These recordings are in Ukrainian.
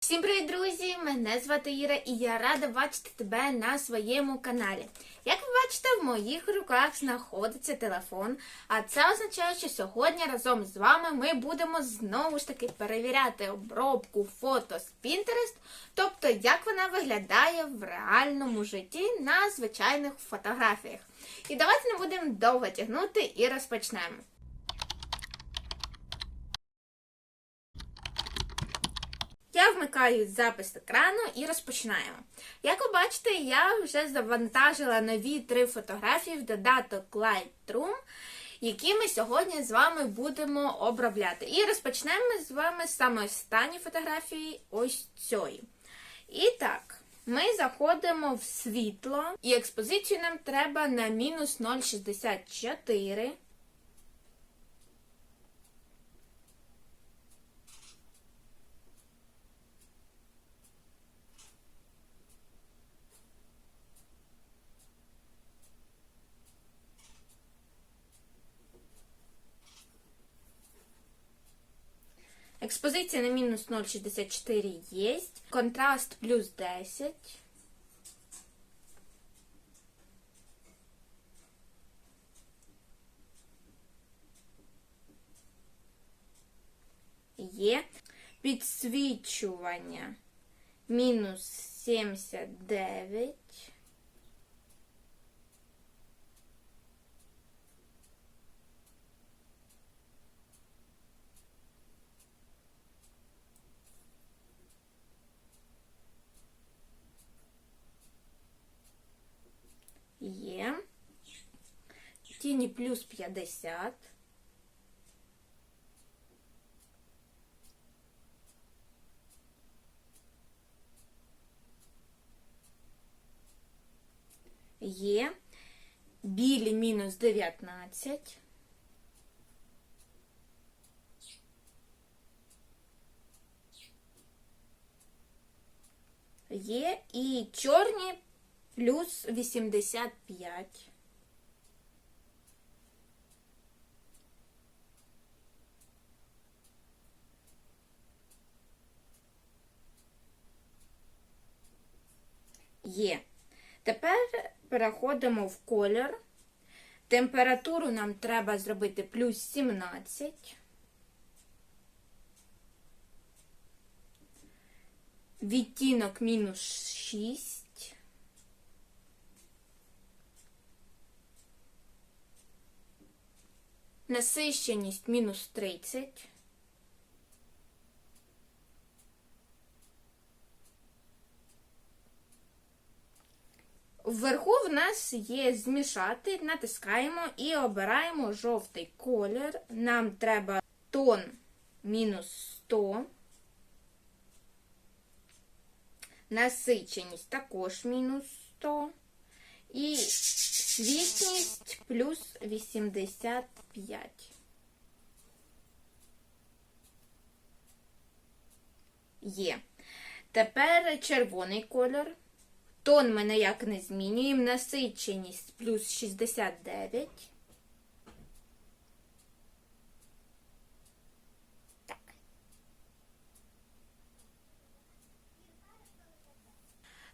Всім привіт, друзі! Мене звати Іра і я рада бачити тебе на своєму каналі. Як ви бачите, в моїх руках знаходиться телефон, а це означає, що сьогодні разом з вами ми будемо знову ж таки перевіряти обробку фото з Pinterest, тобто як вона виглядає в реальному житті на звичайних фотографіях. І давайте не будемо довго тягнути і розпочнемо. Я вмикаю запис екрану і розпочинаємо. Як ви бачите, я вже завантажила нові три фотографії в додаток Lightroom, які ми сьогодні з вами будемо обробляти. І розпочнемо з вами з самої останньої фотографії ось цієї. І так, ми заходимо в світло, і експозицію нам треба на мінус 0,64. Экспозиция на минус 0,64 есть. Контраст плюс 10. Є. Підсвічування мінус 79. Є. Тіні плюс 50. Є. Білі мінус 19. Є. І чорні плюс 85. Є. Тепер переходимо в колір. Температуру нам треба зробити плюс 17. Відтінок мінус 6. Насищеність мінус 30. Вверху в нас є змішати, натискаємо і обираємо жовтий колір. Нам треба тон мінус 100. Насиченість також мінус 100. І світність плюс 85. Є. Тепер червоний кольор. Тон ми ніяк не змінюємо. Насиченість плюс 69.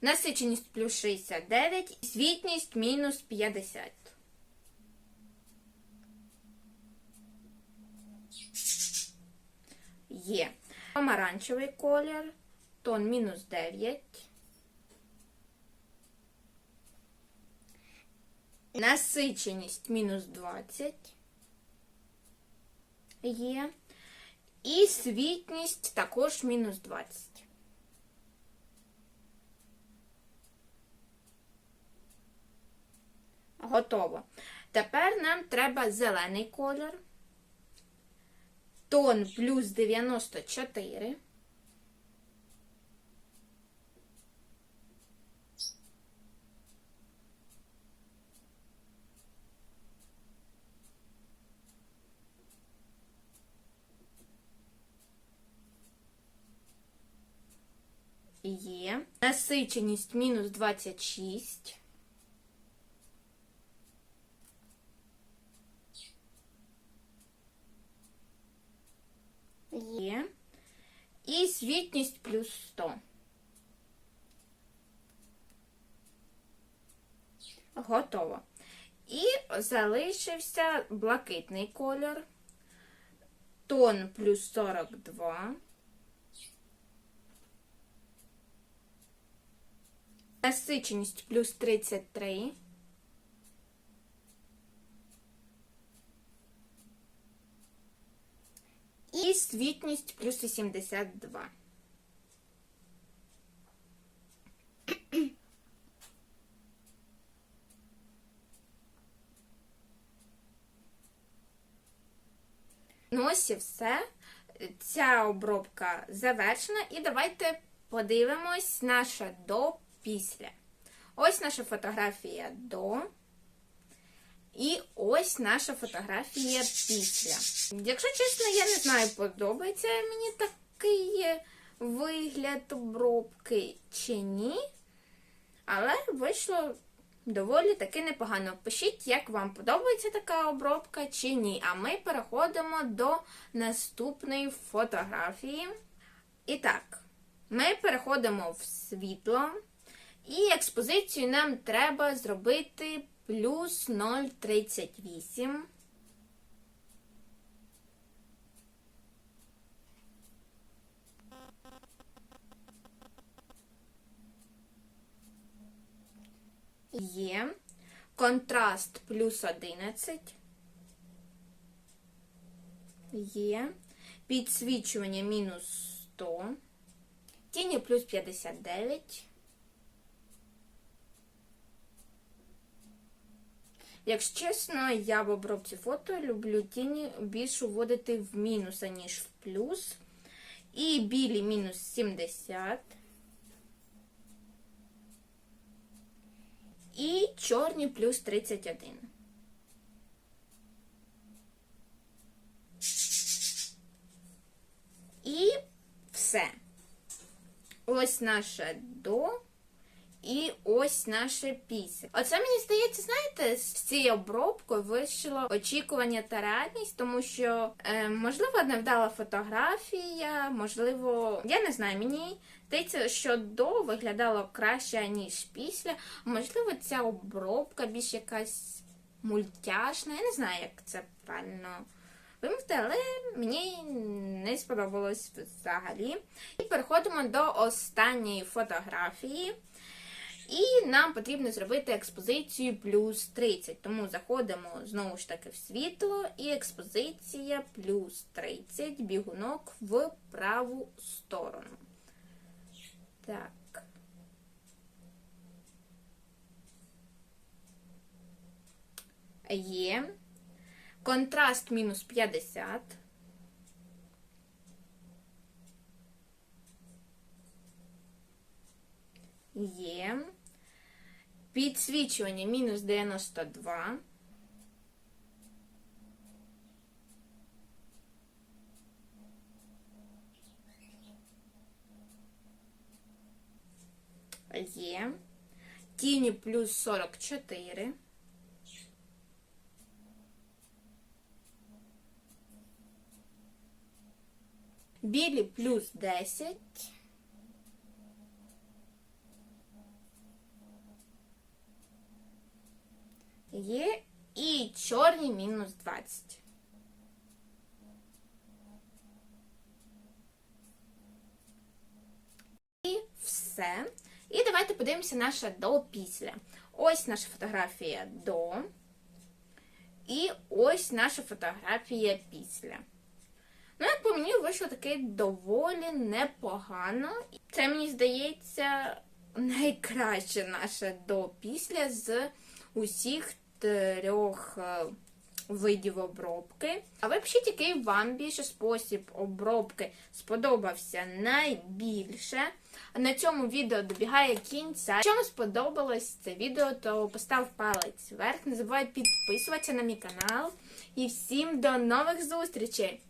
Насиченість плюс 69, світність мінус 50. Є. Помаранчевий колір, тон мінус 9. Насиченість мінус 20. Є. І світність також мінус 20. Готово. Тепер нам треба зелений колір. Тон плюс 94. Є. Насиченість мінус 26. Є. І світність плюс 100. Готово. І залишився блакитний кольор. Тон плюс 42. Насиченість плюс 33. І світність плюс 82. Ну ось і все. Ця обробка завершена. І давайте подивимось наше до після. Ось наша фотографія до. І ось наша фотографія після. Якщо чесно, я не знаю, подобається мені такий вигляд обробки чи ні. Але вийшло доволі таки непогано. Пишіть, як вам подобається така обробка чи ні. А ми переходимо до наступної фотографії. І так, ми переходимо в світло. І експозицію нам треба зробити плюс 0,38. Є. Контраст плюс 11. Є. Підсвічування мінус 100. Тіні плюс 59. Якщо чесно, я в обробці фото люблю тіні більше вводити в мінус, аніж в плюс. І білі мінус 70. І чорні плюс 31. І все. Ось наше до. І ось наше після. Оце мені здається, знаєте, з цією обробкою вийшло очікування та реальність, тому що, е, можливо, невдала фотографія, можливо, я не знаю, мені здається, що до виглядало краще, ніж після. Можливо, ця обробка більш якась мультяшна. Я не знаю, як це правильно вимовити, але мені не сподобалось взагалі. І переходимо до останньої фотографії. І нам потрібно зробити експозицію плюс 30. Тому заходимо знову ж таки в світло, і експозиція плюс 30, бігунок в праву сторону. Так. Є. Контраст мінус 50. Є. Підсвічування мінус 92. Є. Тіні плюс 44. Білі плюс 10. Є і чорні мінус 20. І все. І давайте подивимося наше до після. Ось наша фотографія до. І ось наша фотографія після. Ну, як по мені, вийшло таке доволі непогано. Це, мені здається, найкраще наше до після з усіх трьох е, видів обробки. А ви пишіть, який вам більше спосіб обробки сподобався найбільше. На цьому відео добігає кінця. Якщо вам сподобалось це відео, то постав палець вверх. Не забувай підписуватися на мій канал. І всім до нових зустрічей!